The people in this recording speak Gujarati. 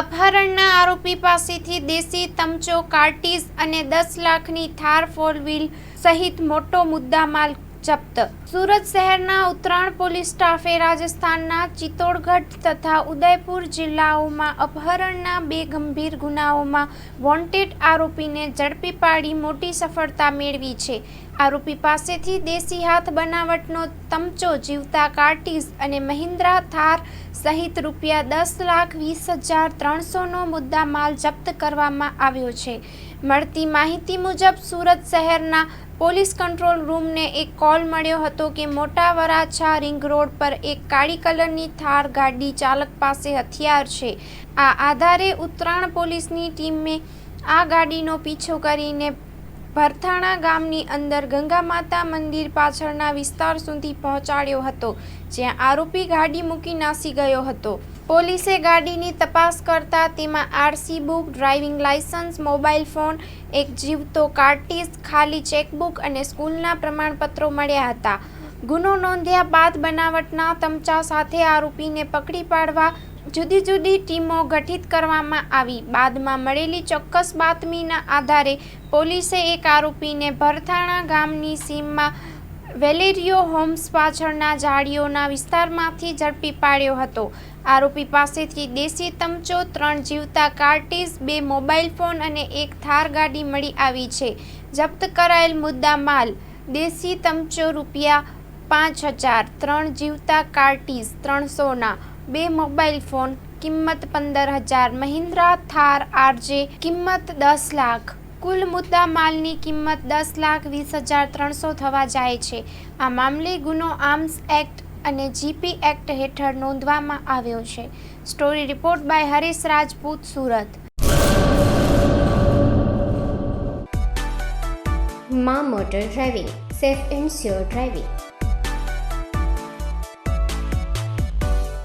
અપહરણના આરોપી પાસેથી દેશી તમચો, કાર્ટીઝ અને દસ લાખની થાર ફોર વ્હીલ સહિત મોટો મુદ્દામાલ જપ્ત. સુરત શહેરના ઉત્તરાયણ પોલીસ સ્ટાફે રાજસ્થાનના ચિત્તોડગઢ તથા ઉદયપુર જિલ્લાઓમાં અપહરણના બે ગંભીર ગુનાઓમાં વોન્ટેડ આરોપીને ઝડપી પાડી મોટી સફળતા મેળવી છે. આરોપી પાસેથી દેશી હાથ બનાવટનો તમચો જીવતા કાર્ટીસ અને મહિન્દ્રા થાર સહિત રૂપિયા દસ લાખ વીસ હજાર ત્રણસોનો મુદ્દા માલ જપ્ત કરવામાં આવ્યો છે. મળતી માહિતી મુજબ, સુરત શહેરના પોલીસ કંટ્રોલ રૂમને એક કોલ મળ્યો હતો કે મોટા વરાછા રિંગ રોડ પર એક કાળી કલરની થાર ગાડી ચાલક પાસે હથિયાર છે. આ આધારે ઉત્તરાયણ પોલીસની ટીમે આ ગાડીનો પીછો કરીને ભરથાણા ગામની અંદર ગંગા માતા મંદિર પાછળના વિસ્તાર સુધી પહોંચાડ્યો હતો, જ્યાં આરોપી ગાડી મૂકી નાસી ગયો હતો. પોલીસે ગાડીની તપાસ કરતા તેમાં RC book, driving licence mobile phone, એક જીવતો કાર્ટીસ, ખાલી ચેકબુક અને સ્કૂલના પ્રમાણપત્રો મળ્યા હતા. ગુનો નોંધ્યા બાદ બનાવટના તમચા સાથે આરોપીને પકડી પાડવા જુદી જુદી ટીમો ગઠિત કરવામાં આવી. બાદમાં મળેલી ચોક્કસ બાતમીના આધારે પોલીસે એક આરોપીને ભરથાણા ગામની સીમમાં વેલેરિયો હોમ્સ પાછળના ઝાડીઓના વિસ્તારમાંથી ઝડપી પાડ્યો હતો. આરોપી પાસેથી દેશી તમચો ત્રણ જીવતા કાર્ટીઝ, બે મોબાઈલ ફોન અને એક થાર ગાડી મળી આવી છે. જપ્ત કરાયેલ મુદ્દા માલ, દેશી તમચો રૂપિયા પાંચ હજાર, ત્રણ જીવતા કાર્ટીઝ, ત્રણસોના બે મોબાઈલ ફોન, કિંમત પંદર હજાર, મહિન્દ્રા થાર આરજે, કિંમત દસ લાખ. કુલ મુદ્દા માલની કિંમત દસ લાખ વીસ હજાર ત્રણસો થવા જાય છે. આ મામલે ગુનો આર્મ્સ એક્ટ અને જીપી એક્ટ હેઠળ નોંધવામાં આવ્યો છે. Story report by Harish Rajput, Surat. મા motor driving, safe and sure driving.